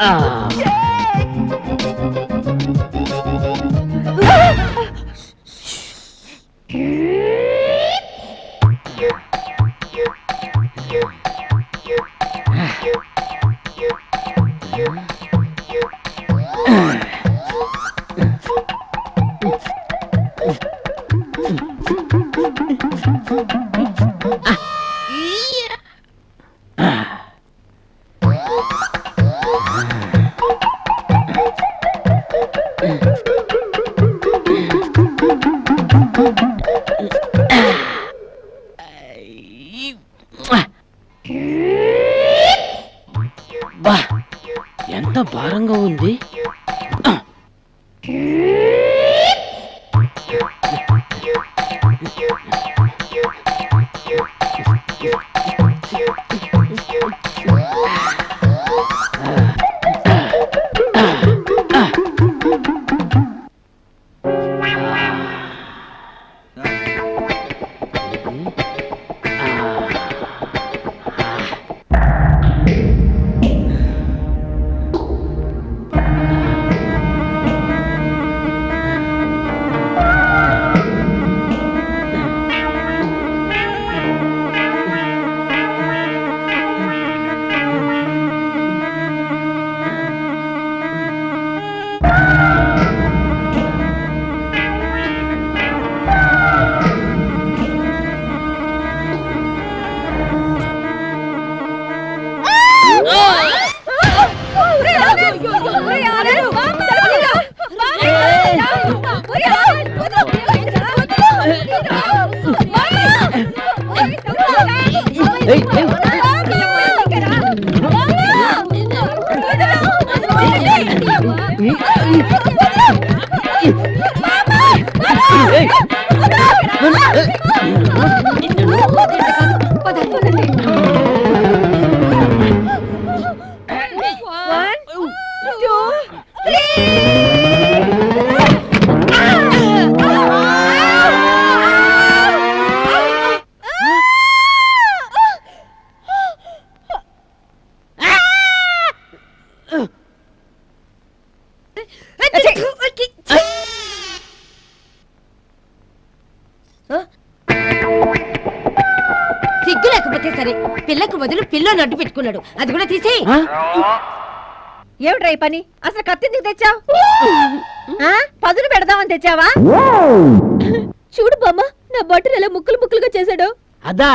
ఆ. పదండి. పిల్లకు బదులు పిల్ల నడ్డు పెట్టుకున్నాడు. అది కూడా తీసేయి. ఆ? ఏమిట్రా ఈ పని? అసలు కత్తి ఎందుకు తెచ్చావు? పదును పెడదామని తెచ్చావా? చూడు బామ్మ నా బట్టలు ఎలా ముక్కలు ముక్కలుగా చేశాడు. అదా?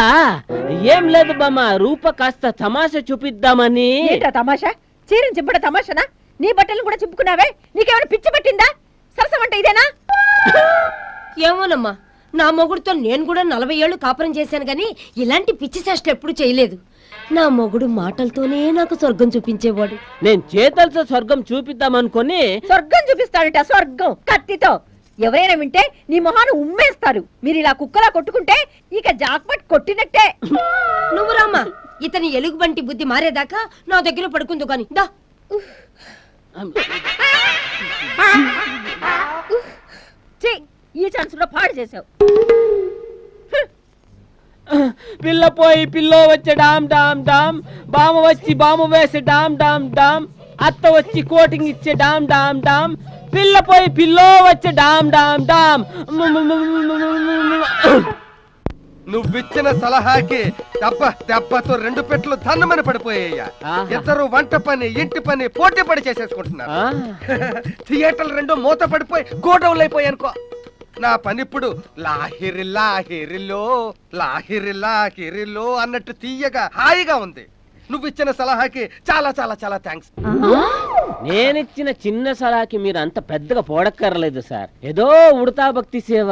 ఏం లేదు బామ్మ రూప కాస్త తమాషా చూపిద్దామని. ఏంట్రా తమాషా? చీరని చింపడ తమాషనా? నీ బట్టలు కూడా చింపుకున్నావే? నీకేమైనా పిచ్చి పట్టిందా? సరసం అంటే ఇదేనా? ఏమోనమ్మా నా మొగుడుతో నేను కూడా నలభై ఏళ్ళు కాపురం చేశాను గాని ఇలాంటి పిచ్చి చేష్టలు ఎప్పుడు చేయలేదు నా మొగుడు మాటలతోనే నాకు స్వర్గం చూపించేవాడు నేను చేతలతో స్వర్గం చూపిద్దామనుకొని స్వర్గం చూపిస్తాడట స్వర్గం కత్తితో ఎవరైనా వింటే నీ మొహాన్ని ఉమ్మేస్తారు మీరు ఇలా కుక్కలా కొట్టుకుంటే ఇక జాక్పట్ కొట్టినట్టే నువ్వు రామ్మా ఇతని ఎలుగుబంటి బుద్ధి మారేదాకా నా దగ్గర పడుకుందు గాని దా ఈ ఛాన్స్ చేసావు. పిల్ల పోయి పిల్లో వచ్చే డామ్ డామ్ డామ్. బామ వచ్చి బామ వేసే డామ్ డామ్ డామ్. అత్త వచ్చి కోటింగ్ ఇచ్చే డామ్ డామ్ డామ్. పిల్ల పోయి పిల్లో వచ్చే డామ్ డామ్ డామ్. నువ్విచ్చిన సలహాకి దెబ్బ దెబ్బతో రెండు పెట్లు ధన్నమని పడిపోయాయ్యా. ఇద్దరు వంట పని ఇంటి పని పోటీ పడి చేసేసుకుంటున్నారు? థియేటర్లు రెండు మూత పడిపోయి గోడౌన్లు అయిపోయాయి అనుకో నా పని ఇప్పుడు లాహిరి లాహిరిలో లాహిరి లాహిరిలో అన్నట్టు తీయగా హాయిగా ఉంది. నువ్విచ్చిన సలహాకి చాలా చాలా చాలా థ్యాంక్స్ నేనిచ్చిన చిన్న సలాకి మీరు అంత పెద్దగా పోడక్కర్లేదు సార్. ఏదో ఉడతా భక్తి సేవ.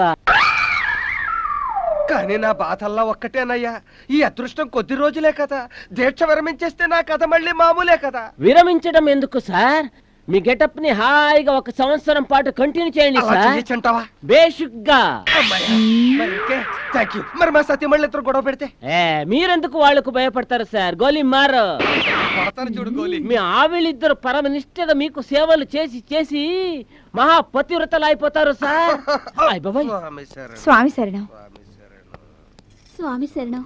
కానీ నా బాధల్లా ఒక్కటేనయ్యా. ఈ అదృష్టం కొద్ది రోజులే కదా. దీక్ష విరమించేస్తే నా కథ మళ్ళీ మామూలే కదా. విరమించడం ఎందుకు సార్? మీ గెటప్ని హాయిగా ఒక సంవత్సరం పాటు కంటిన్యూ చేయండి సార్. మరి మా సత్య మళ్ళీ ఇద్దరు గొడవ పెడితే? ఏ మీరెందుకు వాళ్ళకు భయపడతారు సార్? గోలీ మారు. మీ ఆవిళ్ళిద్దరు పరమ నిష్ఠగా మీకు సేవలు చేసి చేసి మహా పతివ్రతలు అయిపోతారు సార్ స్వామి శరణం, స్వామి శరణం స్వామి శరణం. స్వామి శరణం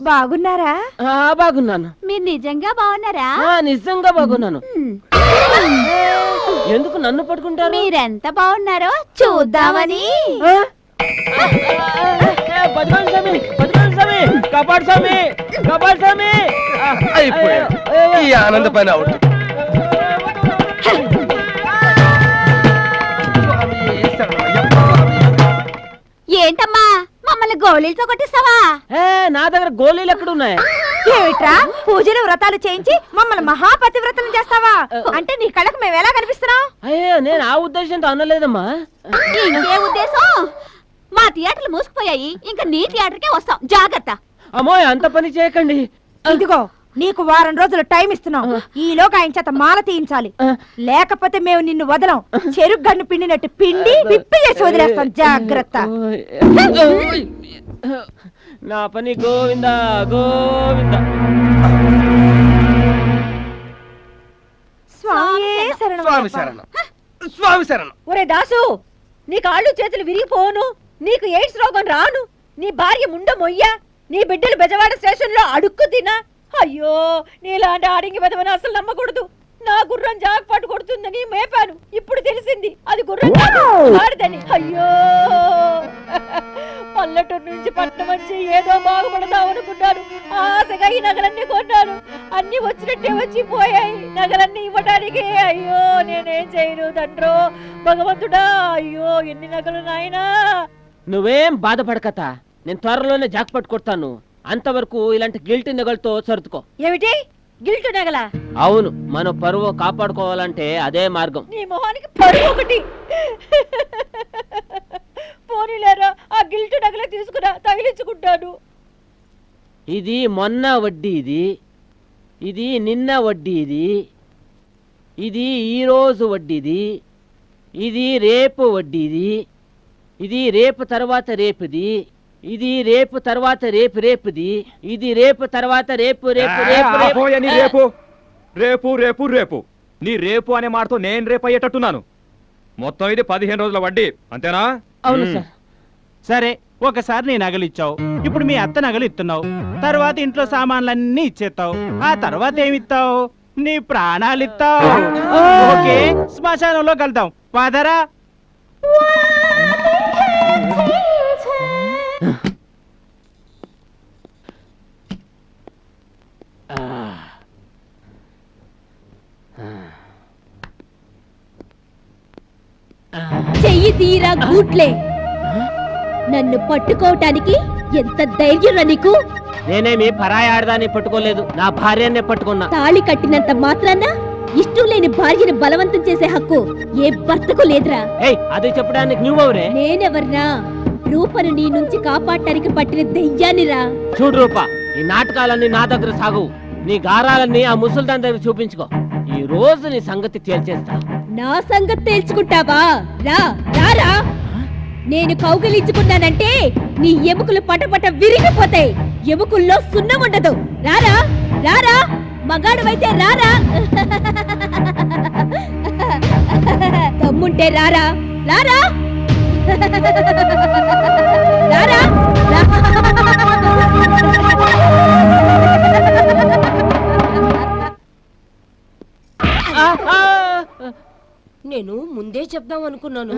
బాగున్నారా? ఆ, బాగున్నాను. మీరు నిజంగా బాగున్నారా? ఆ, నిజంగా బాగున్నాను. ఎందుకు నన్ను పట్టుకుంటారు? మీరెంత బాగున్నారో చూద్దామని. స్వామి స్వామి కాపాడు స్వామి కాపాడు స్వామి. ఈ ఆనంద పని అవుట్ ఏంటమ్మా? మమ్మల్ని గోళీలతో కొట్టిస్తావా? ఏ, నా దగ్గర గోళీలు ఎక్కడ ఉన్నాయి ఏమిట్రా? పూజలు వ్రతాలు చేయించి మమ్మల్ని మహాపతివ్రతలు చేస్తావా? అంటే నీ కళ్ళకు మేము ఎలా కనిపిస్తున్నాం? అయ్యో నేను ఆ ఉద్దేశంతో అనలేదమ్మా. ఇంకే ఉద్దేశం? మా థియేటర్లు మూసుకుపోయాయి. ఇంకా నీ థియేటర్కే వస్తాం. జాగ్రత్త. అమ్మో అంత పని చేయకండి. ఇదిగో నీకు వారం రోజులు టైం ఇస్తున్నాం. ఈలోగా ఆయన చేత మాల తీయించాలి. లేకపోతే మేము నిన్ను వదలం. చెరుకు గన్ను పిండినట్టు పిండి విప్పి చేసి వదిలేస్తాం. జాగ్రత్త. నా పని గోవిందా గోవిందా. స్వామి శరణం. స్వామి శరణం. స్వామి శరణం. ఒరే దాసు నీ కాళ్ళు చేతులు విరిగిపోను నీకు ఎయిడ్స్ రోగం రాను. నీ భార్య ముండ మొయ్య. నీ బిడ్డలు బెజవాడ స్టేషన్లో అడుక్కు తినా. అయ్యో నీలాంటి ఆడింగి వెదవని అసలు నమ్మకూడదు. నా గుర్రం జాగ్పాటు కొడుతుందని మేపాను. ఇప్పుడు తెలిసింది. అది గుర్రం కాదు ఆడదని అయ్యో! పల్లెటూరు నుంచి పట్నం వచ్చి ఏదో బాగుపడదాం అనుకున్నాను. ఆశగా ఈ నగలన్నీ కొన్నాను. అన్ని వచ్చినట్టే వచ్చి పోయాయి. నగలన్నీ ఇవ్వడానికి అయ్యో నేనేం చేయను తండ్రో. భగవంతుడా అయ్యో ఎన్ని నగలు నాయనా? నువ్వేం బాధపడకత. నేను త్వరలోనే జాక్పట్ కొడతాను. అంతవరకు ఇలాంటి గిల్టీ నెగలతో సర్దుకో. ఏమిటి? గిల్టు నగల? అవును మన పరువు కాపాడుకోవాలంటే అదే మార్గం. నీ మొహానికి పరువు ఒకటి. పోనీలేరా ఆ గిల్టు నగలే తీసుకురా తగిలించుకుంటాను. ఇది మొన్న వడ్డీ ఇది ఇది నిన్న వడ్డీ ఇది ఇది ఈరోజు వడ్డీది ఇది రేపు వడ్డీది ఇది రేపు తర్వాత రేపుది ఇది రేపు తర్వాత రేపు రేపుది. ఇది రేపు తర్వాత రేపు రేపు రేపు రేపు. రేపు. రేపు రేపు నీ రేపు అనే మాటతో నేను రేపు అయ్యేటట్టున్నాను. మొత్తం ఇది పదిహేను రోజుల వడ్డీ అంతేనా? అవును. సార్. సరే ఒకసారి నీ నగలు ఇచ్చావు. ఇప్పుడు మీ అత్త నగలు ఇస్తున్నావు తర్వాత ఇంట్లో సామాన్లన్నీ ఇచ్చేస్తావు ఆ తర్వాత ఏమిస్తావు నీ ప్రాణాలు ఇస్తావు ఓకే శ్మశానంలో కలుద్దాం. పదరా. చెయ్యి తీరా గూట్లే. నన్ను పట్టుకోవటానికి ఎంత ధైర్యం నీకు? నేనేమి పరాయి ఆడదాన్ని పట్టుకోలేదు నా భార్యనే పట్టుకున్నా. తాళి కట్టినంత మాత్రాన ఇష్టం లేని భార్యను బలవంతం చేసే హక్కు ఏ భర్తకు లేదురా. అది చెప్పడానికి నువ్వెవరే? నేనెవర్నా రూపను నీ నుంచి కాపాడటానికి పట్టిన దెయ్యానిరా. చూడు రూపా ఈ నాటకాలన్నీ నా దగ్గర సాగు. నీ గారాలన్నీ ఆ ముసల్దాన్ దగ్గర చూపించుకో. ఈ రోజు నీ సంగతి తేల్చేస్తా. నా సంగతి తేల్చుకుంటావా? రా రారా నేను కౌగిలించుకున్నానంటే నీ ఎముకలు పటపట విరిగిపోతాయి. ఎముకల్లో సున్నం ఉండదు. రారా రారా మగాడువైతే రారా తమ్ముంటే రారా రారా నేను ముందే చెప్దాం అనుకున్నాను.